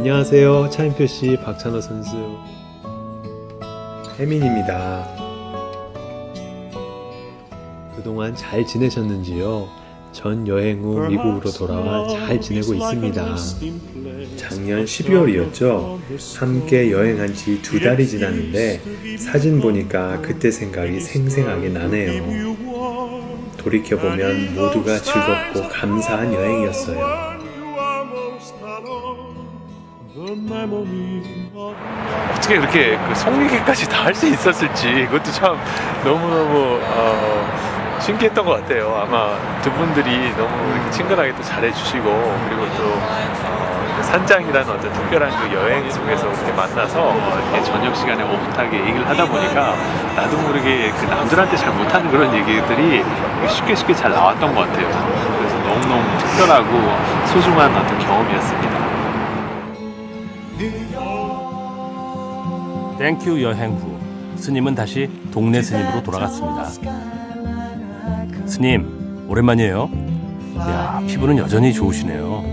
안녕하세요. 차인표 씨, 박찬호 선수. 혜민입니다. 그동안 잘 지내셨는지요? 전 여행 후 미국으로 돌아와 잘 지내고 있습니다. 작년 12월이었죠. 함께 여행한 지 두 달이 지났는데 사진 보니까 그때 생각이 생생하게 나네요. 돌이켜보면 모두가 즐겁고 감사한 여행이었어요. 어떻게 그렇게 그 송리기까지 다 할 수 있었을지 그것도 참 너무너무 어, 신기했던 것 같아요. 아마 두 분들이 너무 이렇게 친근하게 또 잘해주시고 그리고 또 어, 그 산장이라는 어떤 특별한 그 여행 속에서 이렇게 만나서 어, 이렇게 저녁 시간에 오붓하게 얘기를 하다 보니까 나도 모르게 그 남들한테 잘 못하는 그런 얘기들이 쉽게 쉽게 잘 나왔던 것 같아요. 그래서 너무너무 특별하고 소중한 어떤 경험이었습니다. 땡큐 여행 후 스님은 다시 동네 스님으로 돌아갔습니다. 스님 오랜만이에요. 야 피부는 여전히 좋으시네요.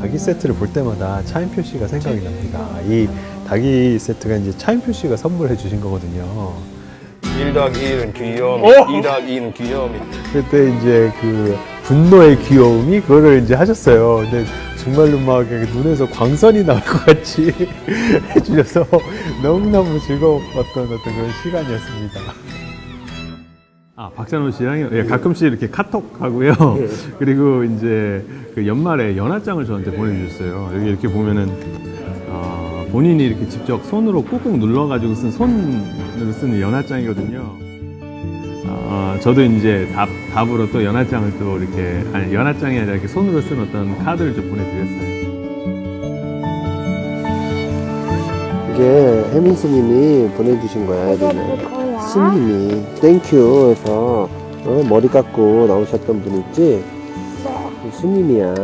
닭이 세트를 볼 때마다 차인표 씨가 생각이 납니다. 이 닭이 세트가 이제 차인표 씨가 선물해 주신 거거든요. 1 더하기 1은 귀여움, 어? 2 더하기 2는 귀여움이. 그때 이제 그 분노의 귀여움이 그거를 이제 하셨어요. 근데 정말로 막 눈에서 광선이 나올 것 같이 해주셔서 너무너무 즐거웠던 어떤 그런 시간이었습니다. 아, 박찬호 씨랑 예, 가끔씩 이렇게 카톡 하고요. 그리고 이제 그 연말에 연하장을 저한테 보내주셨어요. 여기 이렇게 보면은 어, 본인이 이렇게 직접 손으로 꾹꾹 눌러가지고 쓴 손으로 쓰는 연하장이거든요. 어, 저도 이제 답, 답으로 또 연하장을 또 이렇게, 아니, 연하장이 아니라 이렇게 손으로 쓴 어떤 카드를 좀 보내드렸어요. 이게 혜민 스님이 보내주신 거야, 애들은. 스님이 땡큐 해서 어, 머리 깎고 나오셨던 분 있지? 그 스님이야.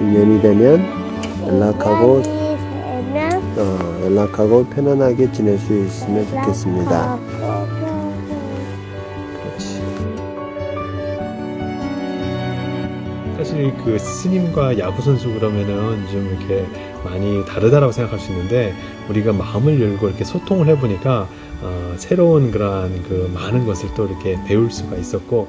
인연이 되면 연락하고 어, 연락하고 편안하게 지낼 수 있으면 좋겠습니다. 사실 그 스님과 야구 선수 그러면은 좀 이렇게 많이 다르다라고 생각할 수 있는데 우리가 마음을 열고 이렇게 소통을 해보니까 어, 새로운 그러한 그 많은 것을 또 이렇게 배울 수가 있었고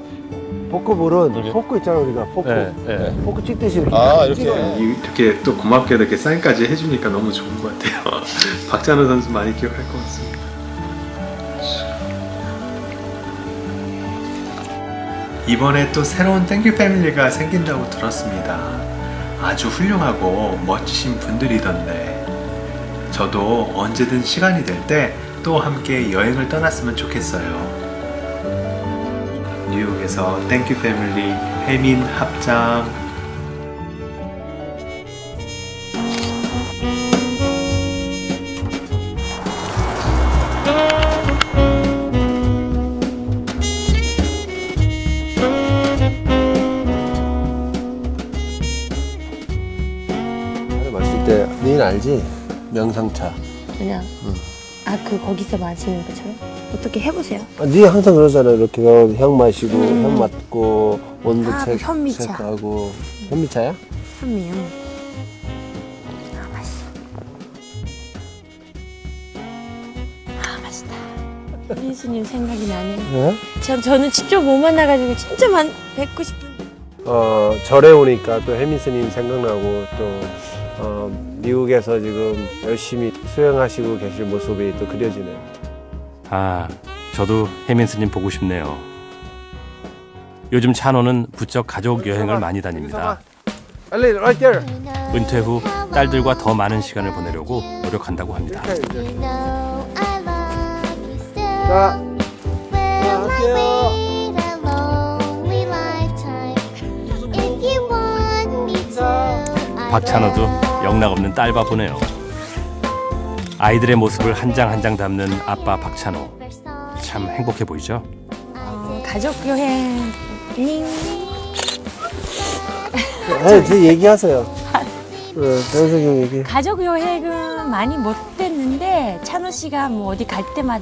포크볼은 포크 있잖아 우리가 포크. 네, 네. 포크 찍듯이 이렇게. 아, 이렇게. 찍어요. 이렇게 또 고맙게 이렇게 사인까지 해주니까 너무 좋은 것 같아요. 박찬호 선수 많이 기억할 것 같습니다. 이번에 또 새로운 땡큐 패밀리가 생긴다고 들었습니다. 아주 훌륭하고 멋지신 분들이던데 저도 언제든 시간이 될 때 또 함께 여행을 떠났으면 좋겠어요. 뉴욕에서 땡큐 패밀리 혜민 합장 닌 알지? 명상차. 그냥 아그 거기서 마시는 것처럼 어떻게 해보세요. 아, 네 항상 그러잖아. 이렇게 향 마시고, 향 맡고, 온도 아, 체, 현미차. 체크하고. 현미차야? 현미요. 아 맛있어. 아 맛있다. 민수님 생각이 나네요. 네? 전 저는 직접 못 만나가지고 진짜 만 뵙고 싶은데. 어, 절에 오니까 또 혜민 스님 생각나고 또 어, 미국에서 지금 열심히 수행하시고 계실 모습이 또 그려지네요. 아 저도 혜민 스님 보고 싶네요. 요즘 찬호는 부쩍 가족 여행을 많이 다닙니다. 빨리 right there. 은퇴 후 딸들과 더 많은 시간을 보내려고 노력한다고 합니다. 자, 박찬호도 영락없는 딸바 보네요. 아이들의 모습을 한 장 한 장 담는 아빠 박찬호 참 행복해 보이죠? 어, 가족 여행. 링. 네, 저 얘기하세요. 어, 변석이 형 얘기. 가족 여행은 많이 못 됐는데 찬호 씨가 뭐 어디 갈 때마다